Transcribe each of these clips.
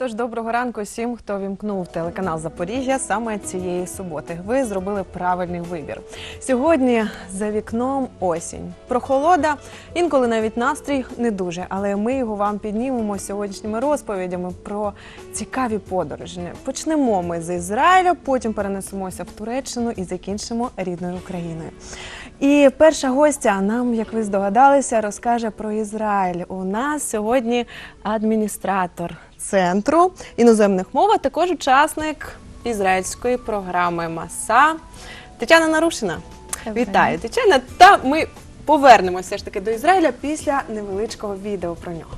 Отож, доброго ранку всім, хто вімкнув телеканал Запоріжжя саме цієї суботи. Ви зробили правильний вибір. Сьогодні за вікном осінь. Прохолода, інколи навіть настрій не дуже, але ми його вам піднімемо сьогоднішніми розповідями про цікаві подорожі. Почнемо ми з Ізраїля, потім перенесемося в Туреччину і закінчимо рідною Україною. І перша гостя нам, як ви здогадалися, розкаже про Ізраїль. У нас сьогодні адміністратор центру іноземних мов, а також учасник ізраїльської програми МАСА Тетяна Нарушина. Добре. Вітаю, Тетяна. Та ми повернемося ж таки до Ізраїля після невеличкого відео про нього.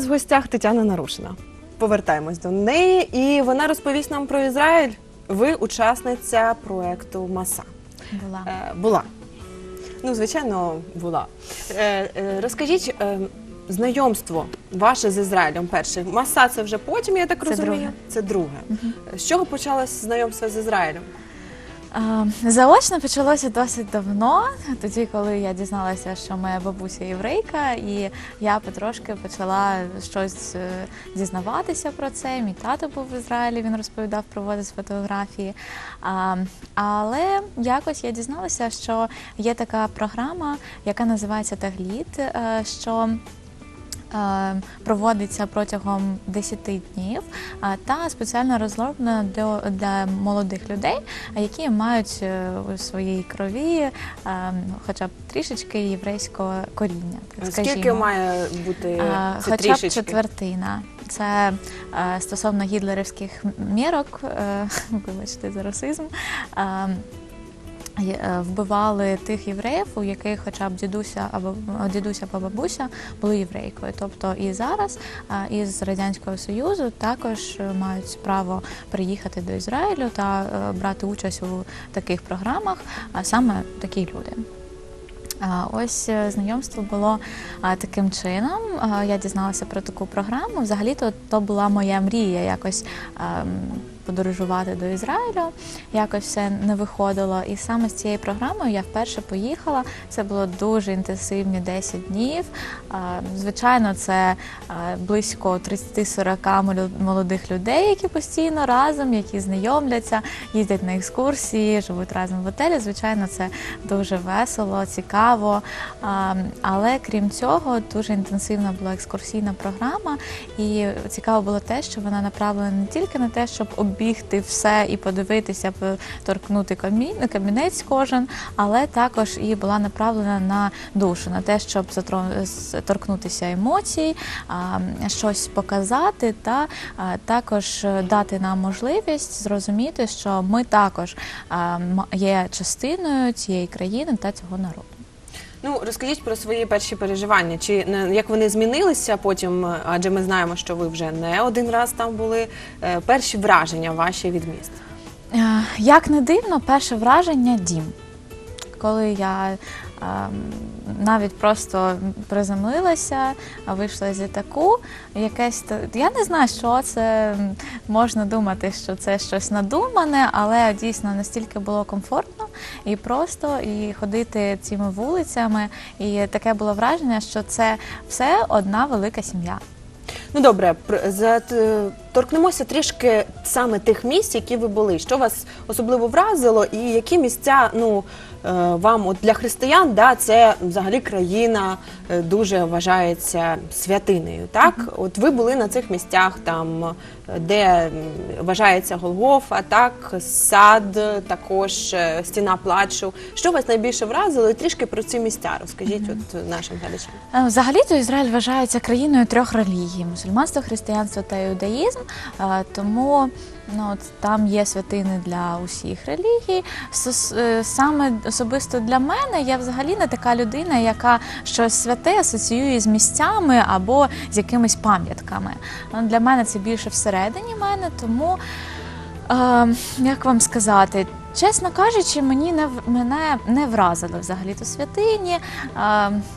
Нас в гостях Тетяна Нарушина. Повертаємось до неї, і вона розповість нам про Ізраїль. Ви учасниця проекту МАСА. Була. Е, була. Ну, звичайно, була. Е, е, розкажіть е, знайомство ваше з Ізраїлем перше. Маса це вже потім, я так Це розумію. друге. Це друге. З чого почалось знайомство з Ізраїлем? Заочно почалося досить давно, тоді, коли я дізналася, що моя бабуся єврейка, і я потрошки почала щось е, дізнаватися про це. Мій тато був в Ізраїлі, він розповідав, проводив фотографії. Але якось я дізналася, що є така програма, яка називається Тагліт, е, що проводиться протягом 10 днів е, та спеціально розроблена для, молодих людей, е, які мають е, у своїй крові е, хоча б трішечки єврейського коріння. Так Скільки має бути Е, це Хоча б четвертина. Це е, стосовно гітлерівських мірок, е, вибачте за расизм. Е, Вбивали тих євреїв, у яких хоча б дідуся або дідуся або бабуся були єврейкою. Тобто і зараз е, із радянського союзу також е, мають право приїхати до Ізраїлю та брати участь у таких програмах, а саме такі люди. Ось знайомство було таким чином. Я дізналася про таку програму. Взагалі, то, то була моя мрія якось а, м, подорожувати до Ізраїлю. Якось все не виходило. І саме з цією програмою я вперше поїхала. Це було дуже інтенсивні 10 днів. Звичайно, це близько 30-40 молю- молодих людей, які постійно разом, які знайомляться, їздять на екскурсії, живуть разом в готелі. Звичайно, це дуже весело, цікаво. Але крім цього, дуже інтенсивна була екскурсійна програма, і цікаво було те, що вона направлена не тільки на те, щоб оббігти все і подивитися, торкнути камінь, камінець кожен, але також і була направлена на душу, на те, щоб торкнутися емоцій, щось показати, та також дати нам можливість зрозуміти, що ми також є частиною цієї країни та цього народу. Ну розкажіть про свої перші переживання. Чи як вони змінилися потім? е, Адже ми знаємо, що ви вже не один раз там були. Е, Перші враження ваші від міста. Е, Як не дивно, перше враження дім. Коли я ем, навіть просто приземлилася, вийшла з літаку, якесь я не знаю, що це можна думати, що це щось надумане, але дійсно настільки було комфортно і просто, і ходити цими вулицями. І таке було враження, що це все одна велика сім'я. Ну добре, за- т- торкнемося трішки саме тих місць, які ви були. Що вас особливо вразило, і які місця ну е, вам от для християн, да, це взагалі країна е, дуже вважається святинею. Так, от ви були на цих місцях, там де вважається Голгофа, так, сад, також е, стіна плачу. Що вас найбільше вразило? І трішки про ці місця розкажіть от нашим глядачам. Е, Взагалі-то Ізраїль вважається країною трьох релігій: мусульманство, християнство та іудаїзм. Е, Тому ну, там є святини для усіх релігій. Е, Саме особисто для мене я взагалі не така людина, яка щось святе асоціює з місцями або з якимись пам'ятками. Ну, Для мене це більше всередині мене, тому. Е, як вам сказати, чесно кажучи, мені не мене не вразили взагалі то святині.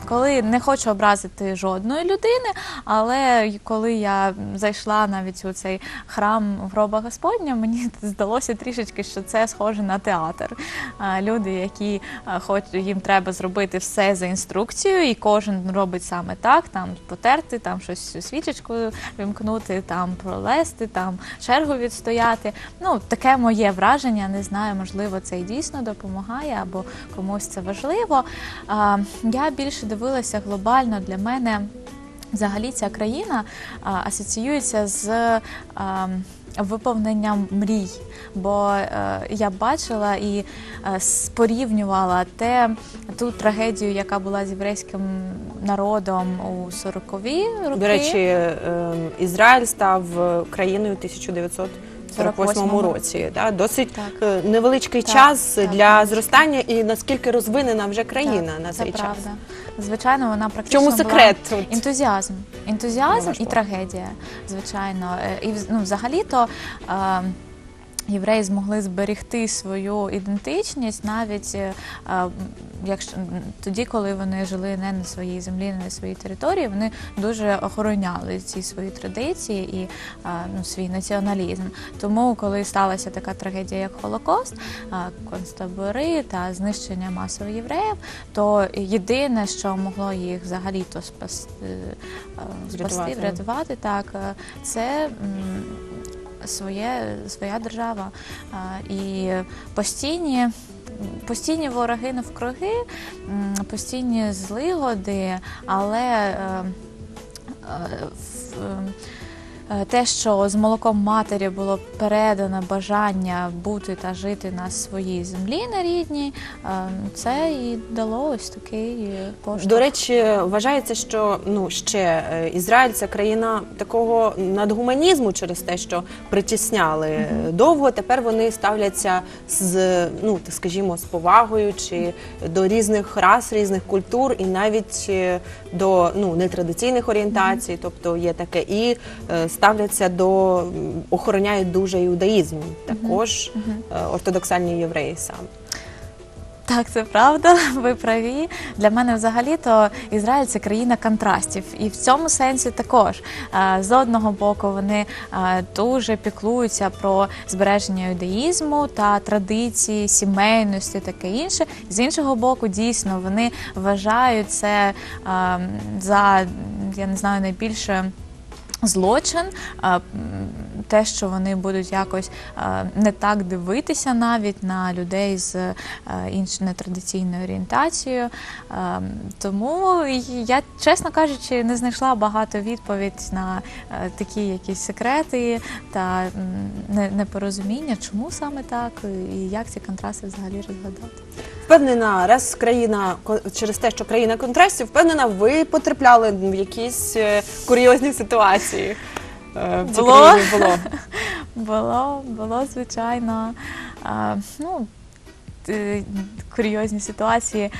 Коли не хочу образити жодної людини, але коли я зайшла навіть у цей храм гроба Господня, мені здалося трішечки, що це схоже на театр. Люди, які хоч їм треба зробити все за інструкцією, і кожен робить саме так: там потерти, там щось свічечку вимкнути, там пролезти, там чергу відстояти. Ну, таке моє враження. Не знаю, можливо, це і дійсно допомагає або комусь це важливо. Я більше дивилася глобально для мене. Взагалі ця країна а, асоціюється з а, виповненням мрій, бо е, я бачила і е, с- порівнювала те ту трагедію, яка була з єврейським народом у 40-ві роки. До речі, е, Ізраїль став е, країною у 1948 48-му. році. Да? Досить Так. е, невеличкий Так, час так, для так. зростання і наскільки розвинена вже країна Так, на це час. правда. Звичайно, вона практично чому секрет? була Ентузіазм, ентузіазм і трагедія, звичайно. Е, І ну, взагалі-то е, євреї змогли зберегти свою ідентичність навіть е, е, якщо тоді, коли вони жили не на своїй землі, не на своїй території, вони дуже охороняли ці свої традиції і е, ну, свій націоналізм. Тому, коли сталася така трагедія, як Холокост, е, концтабори та знищення масово євреїв, то єдине, що могло їх взагалі то спасти, е, Врятувати. врятувати, так е, це. Своє, своя держава. І постійні, постійні вороги навкруги, постійні злигоди, але е, е, в- те, що з молоком матері було передано бажання бути та жити на своїй землі на рідній, е, це і дало ось такий поштовх. До речі, вважається, що ну ще е, Ізраїль це країна такого надгуманізму через те, що притісняли е, довго. Тепер вони ставляться з ну скажімо, з повагою чи до різних рас, різних культур, і навіть е, до ну нетрадиційних орієнтацій, тобто є таке, і е, ставляться до охороняють дуже іудаїзм, також е, ортодоксальні євреї саме. Так, це правда, ви праві. Для мене взагалі-то Ізраїль це країна контрастів, і в цьому сенсі також Е, з одного боку вони е, дуже піклуються про збереження юдаїзму та традиції, сімейності, таке інше. З іншого боку, дійсно вони вважають це е, за я не знаю найбільше. Злочин, те, що вони будуть якось не так дивитися навіть на людей з е, іншою нетрадиційною орієнтацією. Тому я, чесно кажучи, не знайшла багато відповідь на е, такі якісь секрети та непорозуміння, чому саме так і як ці контрасти взагалі розгадати. Впевнена, раз країна через те, що країна контрастів, впевнена, ви потрапляли в якісь е, курйозні ситуації. Е, В цій Було. країні було. Було, було звичайно. А, ну, е, курйозні ситуації.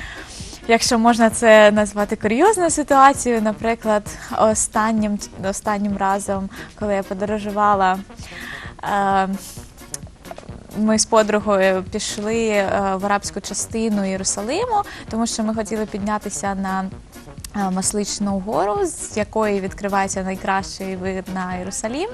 якщо можна це назвати курйозною ситуацією, наприклад, останнім, останнім разом, коли я подорожувала. Е, ми з подругою пішли в арабську частину Єрусалиму, тому що ми хотіли піднятися на Масличну гору, з якої відкривається найкращий вид на Єрусалім.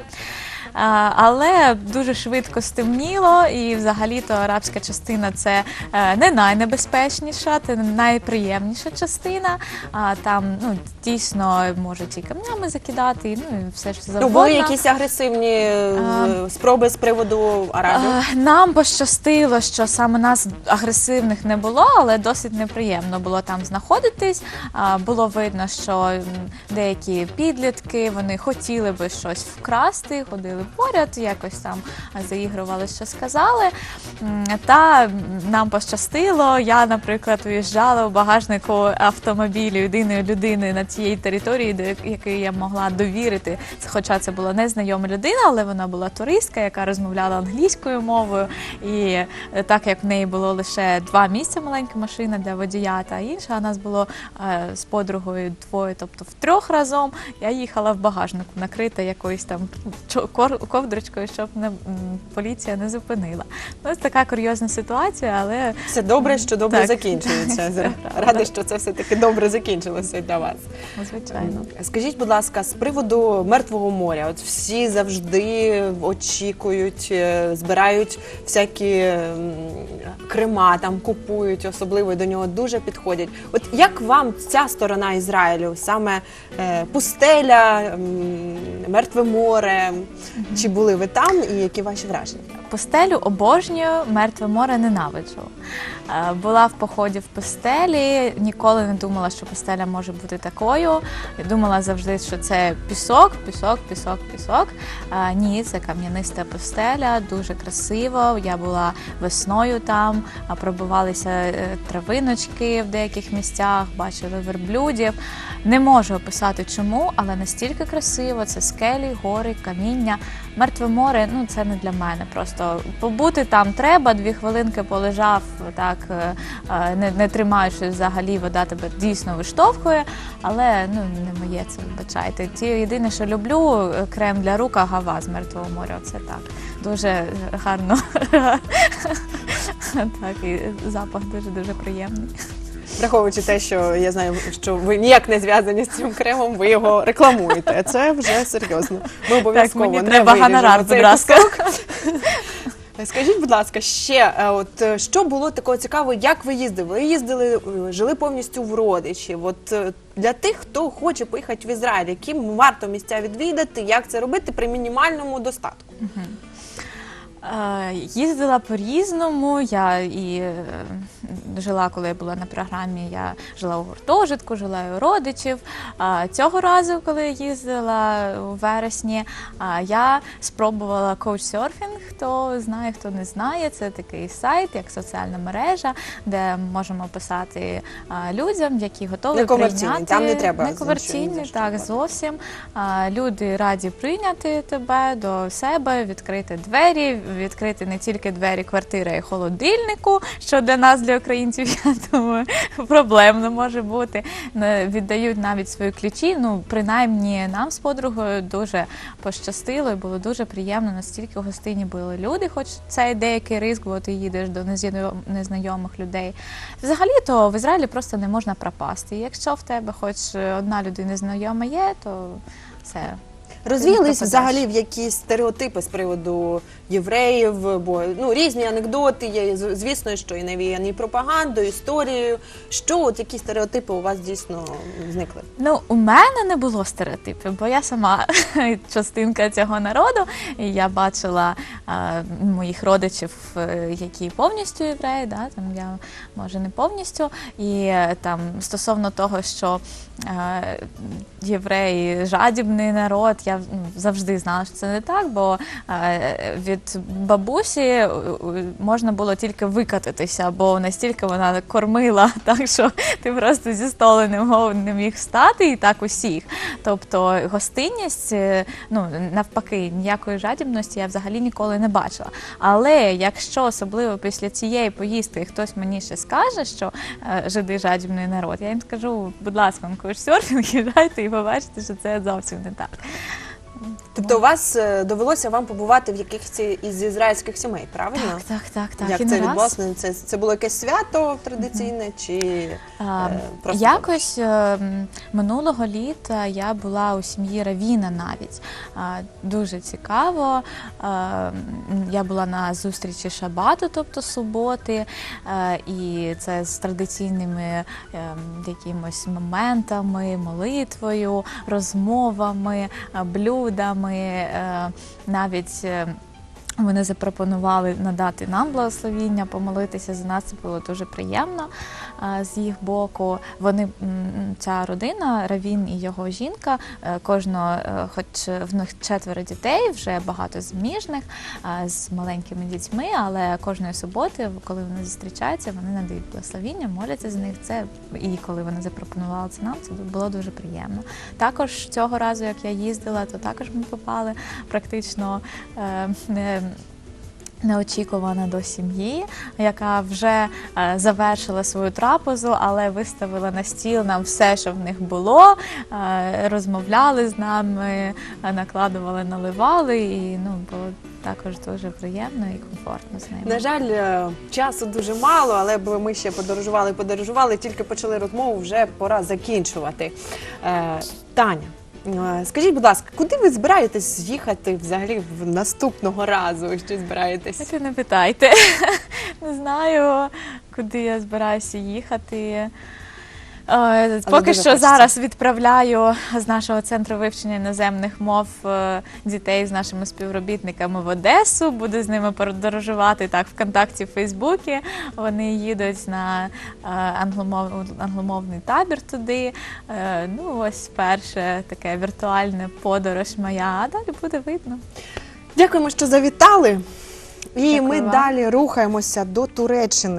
Але дуже швидко стемніло, і взагалі-то арабська частина це е, не найнебезпечніша, це найприємніша частина. А там ну дійсно можуть і камнями закидати, і ну і все ж Ну, завгодно. були якісь агресивні е, А. спроби з приводу арабів? Нам пощастило, що саме нас агресивних не було, але досить неприємно було там знаходитись. Було видно, що деякі підлітки вони хотіли би щось вкрасти, ходили поряд, якось там заігрували, що сказали. Та нам пощастило. Я, наприклад, уїжджала у багажнику автомобілю єдиної людини на тієї території, до якої я могла довірити. Хоча це була незнайома людина, але вона була туристка, яка розмовляла англійською мовою. І е, так як в неї було лише два місця, маленька машина для водія, та інша, а нас було е, з подругою двоє, тобто в трьох разом. Я їхала в багажнику, накрита якоюсь там ковдрочкою, щоб не м, поліція не зупинила. Ну, Ось така курйозна ситуація, але Все добре, що добре Так. закінчується. Це правда. Рада, що це все таки добре закінчилося для вас. звичайно. Скажіть, будь ласка, з приводу мертвого моря, от всі завжди очікують, е, збирають всякі м, крема, там купують, особливо до нього дуже підходять. От як вам ця сторона Ізраїлю, саме е, пустеля, м, мертве море? Чи були ви там і які ваші враження? Пустелю обожнюю, мертве море ненавиджу. Е, Була в поході в пустелі, ніколи не думала, що пустеля може бути такою. Думала завжди, що це пісок, пісок, пісок, пісок. Е, Ні, це кам'яниста пустеля, дуже красиво. Я була весною там, пробивалися е, травиночки в деяких місцях, бачили верблюдів. Не можу описати чому, але настільки красиво це скелі, гори, каміння. Мертве море ну це не для мене. Просто побути там треба, дві хвилинки полежав, так е, е, не, не тримаючись взагалі, вода тебе дійсно виштовхує, але ну не моє це вибачайте. Ті єдине, що люблю, е, крем для рук, гава з мертвого моря. Це так. Дуже гарно. так, і запах дуже дуже приємний. Враховуючи те, що я знаю, що ви ніяк не зв'язані з цим кремом, ви його рекламуєте. Це вже серйозно. Ми обов'язково так, мені не треба гонорар, будь ласка. Скажіть, будь ласка, ще е, от е, що було такого цікавого, як ви їздили? Ви їздили, е, жили повністю в родичів. От е, для тих, хто хоче поїхати в Ізраїль, які варто місця відвідати, як це робити при мінімальному достатку? Е, Їздила по-різному. Я і е, жила, коли я була на програмі, я жила у гуртожитку, жила у родичів. Цього разу, коли я їздила у вересні, я спробувала коучсерфінг. Хто знає, хто не знає, це такий сайт, як соціальна мережа, де можемо писати людям, які готові прийняти. там не треба за некомерційний, що- ні за що так зовсім. Люди раді прийняти тебе до себе, відкрити двері, відкрити не тільки двері квартири, й холодильнику, що для нас, для українців, я думаю, проблемно може бути. Віддають навіть свої ключі. Ну, принаймні, нам з подругою дуже пощастило і було дуже приємно, настільки гостинні були люди, хоч це деякий ризик, бо ти їдеш до незнайомих людей. Взагалі, то в Ізраїлі просто не можна пропасти. Якщо в тебе хоч одна людина знайома є, то все. Розвіялись взагалі в якісь стереотипи з приводу євреїв, бо ну різні анекдоти є. Звісно, що і навіяні пропагандою, історією. Що от які стереотипи у вас дійсно зникли? Ну, у мене не було стереотипів, бо я сама частинка цього народу. І я бачила е, моїх родичів, е, які повністю євреї, да, там я може не повністю. І е, там стосовно того, що е, євреї жадібний народ, я ну, завжди знала, що це не так, бо е, від бабусі е, можна було тільки викатитися, бо настільки вона кормила, так що ти просто зі столу не міг встати, і так усіх. Тобто гостинність, е, ну навпаки, ніякої жадібності я взагалі ніколи не бачила. Але якщо особливо після цієї поїздки хтось мені ще скаже, що жиди жадібний народ, я їм скажу, будь ласка, на курсерфінг їжджайте і побачите, що це зовсім не так. Тобто у вас е, довелося вам побувати в якихось із ізраїльських сімей, правильно? Так, так, так, так. Як і це раз. відбулося? Це, це було якесь свято традиційне чи А, е, просто Якось е, м, минулого літа я була у сім'ї Равіна навіть. А, Дуже цікаво. М, Я була на зустрічі шабату, тобто суботи, е, і це з традиційними е, якимось моментами, молитвою, розмовами, е, блюдами, е, навіть. е, вони запропонували надати нам благословіння, помолитися за нас. Це було дуже приємно з їх боку. Вони ця родина, Равін і його жінка, е, кожного, е, хоч в них четверо дітей, вже багато зміжних з маленькими дітьми, але кожної суботи, коли вони зустрічаються, вони надають благословіння, моляться за них. Це і коли вони запропонували це нам, це було дуже приємно. Також цього разу, як я їздила, то також ми попали практично е. Неочікувана до сім'ї, яка вже е, завершила свою трапезу, але виставила на стіл нам все, що в них було. Е, розмовляли з нами, накладували, наливали, і ну було також дуже приємно і комфортно з ними. На жаль, е, часу дуже мало, але ми ще подорожували, подорожували, тільки почали розмову, вже пора закінчувати. Таня, скажіть, будь ласка, куди ви збираєтесь їхати взагалі в наступного разу? Що збираєтесь? Це не питайте. Не знаю, куди я збираюся їхати. Е, Поки що хочеться. зараз відправляю з нашого центру вивчення іноземних мов е, дітей з нашими співробітниками в Одесу. Буду з ними подорожувати так ВКонтакті, в Фейсбуці. Вони їдуть на е, англомов, англомовний табір туди. Ну, ось перше таке віртуальне подорож моя, а далі буде видно. Дякуємо, що завітали. І Дякую ми вам. далі рухаємося до Туреччини.